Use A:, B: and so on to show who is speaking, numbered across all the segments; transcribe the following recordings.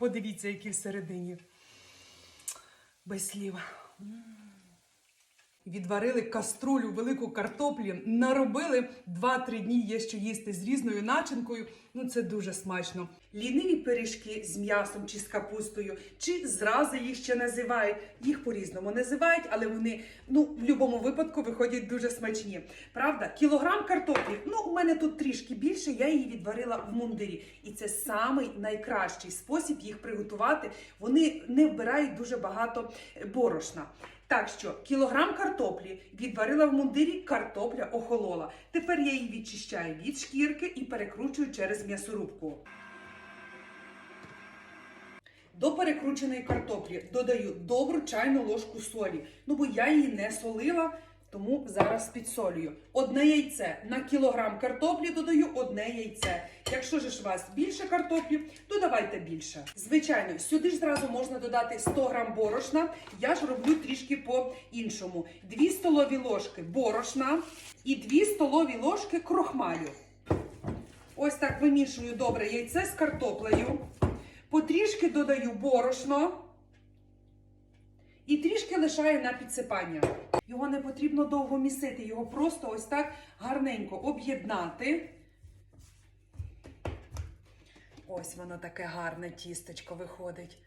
A: Подивіться, які всередині. Без слів. Відварили каструлю, велику картоплі, наробили 2-3 дні є що їсти з різною начинкою. Ну це дуже смачно. Ліниві пиріжки з м'ясом чи з капустою, чи зрази їх ще називають. Їх по-різному називають, але вони ну в будь-якому випадку виходять дуже смачні. Правда, кілограм картоплі. Ну, у мене тут трішки більше, я її відварила в мундирі. І це самий найкращий спосіб їх приготувати. Вони не вбирають дуже багато борошна. Так що кілограм картоплі відварила в мундирі, картопля охолола. Тепер я її відчищаю від шкірки і перекручую через м'ясорубку. До перекрученої картоплі додаю добру чайну ложку солі. Ну бо я її не солила, тому зараз підсолюю. Одне яйце на кілограм картоплі додаю одне яйце. Якщо ж у вас більше картоплі, додавайте більше. Звичайно, сюди ж зразу можна додати 100 грам борошна. Я ж роблю трішки по-іншому. 2 столові ложки борошна і 2 столові ложки крохмалю. Ось так вимішую добре яйце з картоплею. Потрішки додаю борошно і трішки лишаю на підсипання. Його не потрібно довго місити, його просто ось так гарненько об'єднати. Ось воно таке гарне тістечко виходить.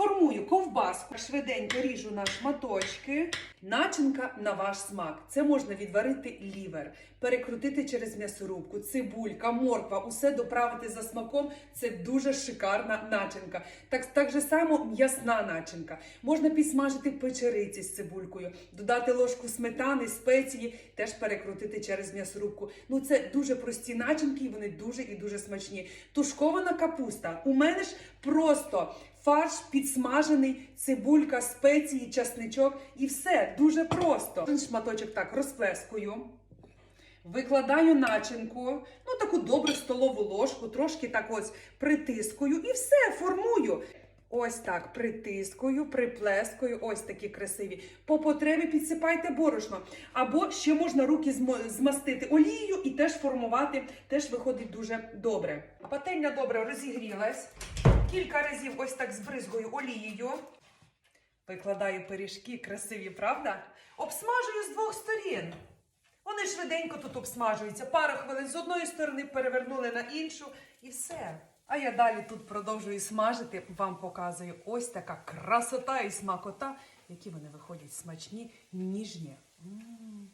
A: Формую ковбаску, швиденько ріжу на шматочки. Начинка на ваш смак. Це можна відварити лівер, перекрутити через м'ясорубку, цибулька, морква, усе доправити за смаком. Це дуже шикарна начинка. Так, так же само м'ясна начинка. Можна підсмажити печериці з цибулькою, додати ложку сметани, спеції, теж перекрутити через м'ясорубку. Ну це дуже прості начинки, і вони дуже і дуже смачні. Тушкована капуста. У мене ж просто фарш підсмажений, цибулька, спеції, часничок і все дуже просто. Один шматочок так розплескую. Викладаю начинку, ну таку добру столову ложку, трошки так ось притискую і все формую. Ось так притискую, приплескую, ось такі красиві. По потребі підсипайте борошно. Або ще можна руки змастити олією і теж формувати, теж виходить дуже добре. Пательня добре розігрілась. Кілька разів ось так збризгую олією. Викладаю пиріжки, красиві, правда? Обсмажую з двох сторін. Вони швиденько тут обсмажуються. Пару хвилин з одної сторони перевернули на іншу і все. А я далі тут продовжую смажити. Вам показую ось така красота і смакота, які вони виходять смачні, ніжні. М.